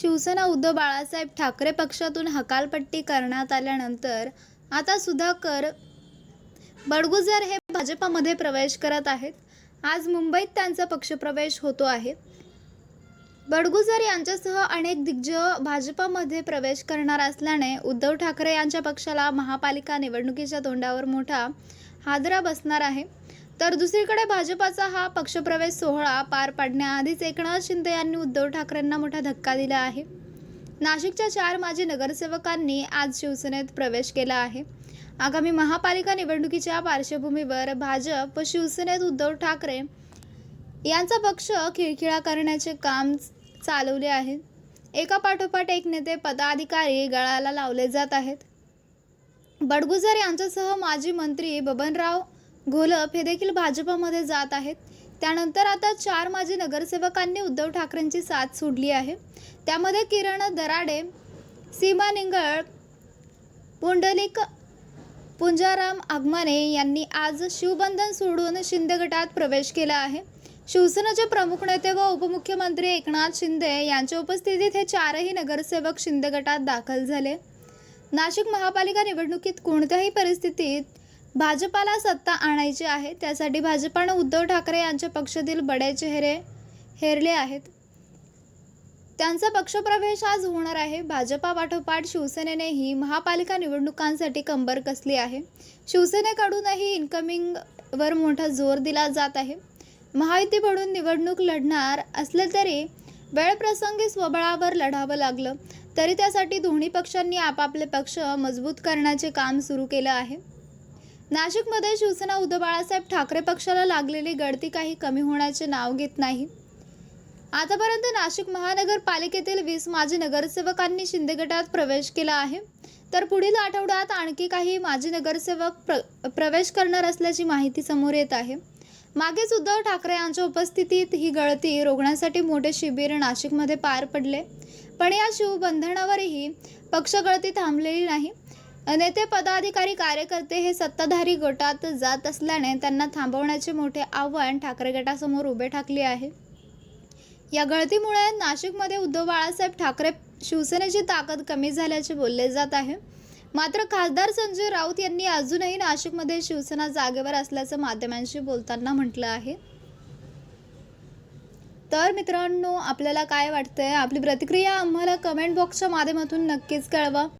शिवसेना उद्धव बाळासाहेब ठाकरे पक्षातून हकालपट्टी करण्यात आल्यानंतर आता सुधाकर बडगुजर हे भाजपामध्ये प्रवेश करत आहेत. आज मुंबईत त्यांचा पक्षप्रवेश होतो आहे. बडगुजर यांच्यासह अनेक दिग्गज भाजपामध्ये प्रवेश करणार असल्याने उद्धव ठाकरे यांच्या पक्षाला महापालिका निवडणुकीच्या तोंडावर मोठा हादरा बसणार आहे. तर दुसरीकडे भाजपाचा हा पक्षप्रवेश सोहळा पार पाडण्याआधीच एकनाथ शिंदे यांनी उद्धव ठाकरेंना मोठा धक्का दिला आहे. नाशिकच्या चार माजी नगरसेवकांनी आज शिवसेनेत प्रवेश केला आहे. आगामी महापालिका निवडणुकीच्या पार्श्वभूमीवर भाजप व शिवसेनेत उद्धव ठाकरे यांचा पक्ष खिळखिळा करण्याचे काम चालवले आहे. एका पाठोपाठ एक नेते पदाधिकारी गळाला लावले जात आहेत. बडगुजर यांच्यासह माजी मंत्री बबनराव घोलप हे देखील भाजपमध्ये जात आहेत. त्यानंतर आता चार माजी नगरसेवकांनी उद्धव ठाकरेंची साथ सोडली आहे. त्यामध्ये किरण दराडे सीमा निंगळ पुंडलिक पुंजाराम आगमाने यांनी आज शिवबंधन सोडून शिंदे गटात प्रवेश केला आहे. शिवसेनेचे प्रमुख नेते व उपमुख्यमंत्री एकनाथ शिंदे यांच्या उपस्थितीत हे चारही नगरसेवक शिंदे गटात दाखल झाले. नाशिक महापालिका निवडणुकीत कोणत्याही परिस्थितीत भाजपाला सत्ता आणायची आहे त्यासाठी भाजपानं उद्धव ठाकरे यांच्या पक्षातील बडे चेहरे हेरले आहेत. त्यांचा पक्षप्रवेश आज होणार आहे. भाजपा पाठोपाठ शिवसेनेनेही महापालिका निवडणुकांसाठी कंबर कसली आहे? शिवसेनेकडूनही इन्कमिंगवर मोठा जोर दिला जात आहे. महायुतीकडून निवडणूक लढणार असले तरी वेळप्रसंगी स्वबळावर लढावं लागलं. तरी त्यासाठी दोन्ही पक्षांनी आपापले पक्ष मजबूत करण्याचे काम सुरू केलं आहे. नाशिकमध्ये शिवसेना उद्धव बाळासाहेब ठाकरे पक्षाला लागलेली गळती काही कमी होण्याचे नाव घेत नाही. आतापर्यंत नाशिक महानगरपालिकेतील वीस माजी नगरसेवकांनी शिंदे गटात प्रवेश केला आहे. तर पुढील आठवड्यात आणखी काही माजी नगरसेवक प्र प्रवेश करणार असल्याची माहिती समोर येत आहे. मागेच उद्धव ठाकरे यांच्या उपस्थितीत ही गळती रोखण्यासाठी मोठे शिबिर नाशिकमध्ये पार पडले. पण या शिवबंधनावरही पक्षगळती थांबलेली नाही. नेते पदाधिकारी कार्यकर्ते हे सत्ताधारी गटात जात असल्याने त्यांना थांबवण्याचे मोठे आव्हान ठाकरे गटासमोर उभे ठाकले आहे. या गळतीमुळे नाशिकमध्ये उद्धव बाळासाहेब ठाकरे शिवसेनेची ताकद कमी झाल्याचे बोलले जात आहे. मात्र खासदार संजय राऊत यांनी अजूनही नाशिकमध्ये शिवसेना जागेवर असल्याचं माध्यमांशी बोलताना म्हटलं आहे. तर मित्रांनो आपल्याला काय वाटतंय? आपली प्रतिक्रिया आम्हाला कमेंट बॉक्सच्या माध्यमातून नक्कीच कळवा.